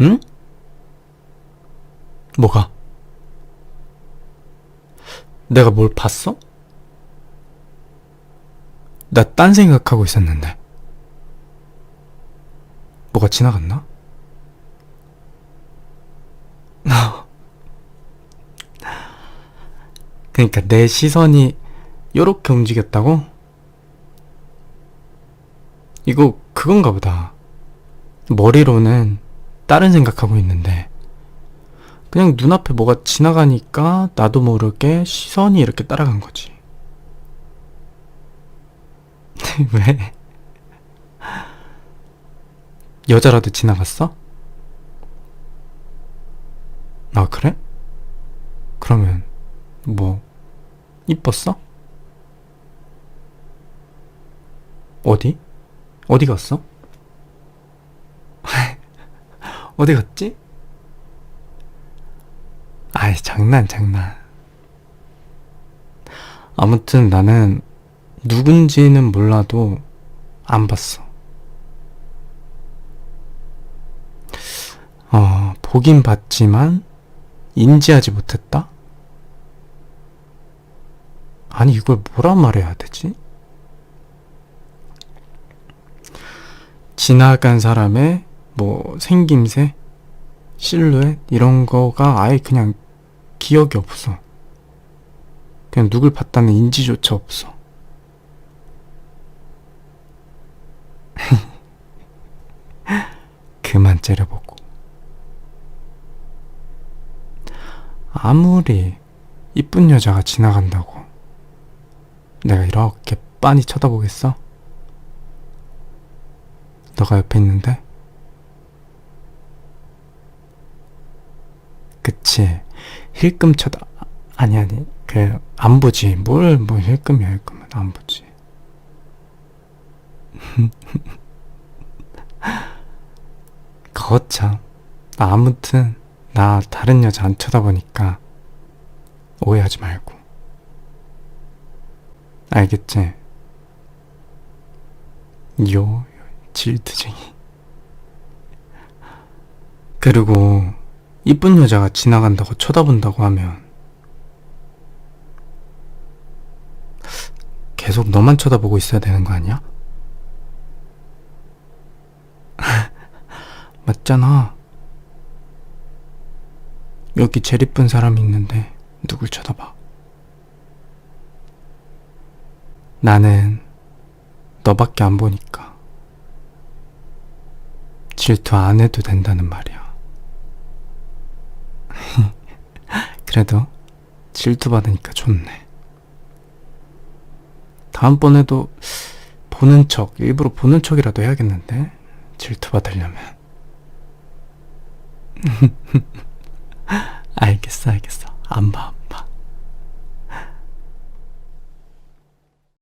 응? 뭐가? 내가 뭘 봤어? 나 딴 생각하고 있었는데. 뭐가 지나갔나? 그러니까 내 시선이 요렇게 움직였다고? 이거 그건가 보다. 머리로는 다른 생각하고 있는데 그냥 눈앞에 뭐가 지나가니까 나도 모르게 시선이 이렇게 따라간 거지. 왜? 여자라도 지나갔어? 아, 그래? 그러면, 뭐, 이뻤어? 어디? 어디 갔어? 어디 갔지? 아이, 장난, 장난. 아무튼 나는 누군지는 몰라도 안 봤어. 어, 보긴 봤지만 인지하지 못했다? 아니, 이걸 뭐라 말해야 되지? 지나간 사람의 뭐 생김새, 실루엣 이런 거가 아예 그냥 기억이 없어. 그냥 누굴 봤다는 인지조차 없어. 그만 째려보고. 아무리 이쁜 여자가 지나간다고 내가 이렇게 빤히 쳐다보겠어? 너가 옆에 있는데? 그치. 힐끔 쳐다 아니 아니 그 안 보지. 뭘 뭐 힐끔이야 힐끔은. 안 보지. 거참. 아무튼 나 다른 여자 안 쳐다보니까 오해하지 말고. 알겠지? 요, 요 질투쟁이. 그리고 이쁜 여자가 지나간다고 쳐다본다고 하면 계속 너만 쳐다보고 있어야 되는 거 아니야? 맞잖아. 여기 제일 이쁜 사람이 있는데 누굴 쳐다봐? 나는 너밖에 안 보니까 질투 안 해도 된다는 말이야. 그래도 질투 받으니까 좋네. 다음번에도 보는 척, 일부러 보는 척이라도 해야겠는데? 질투 받으려면. 알겠어, 알겠어. 안 봐.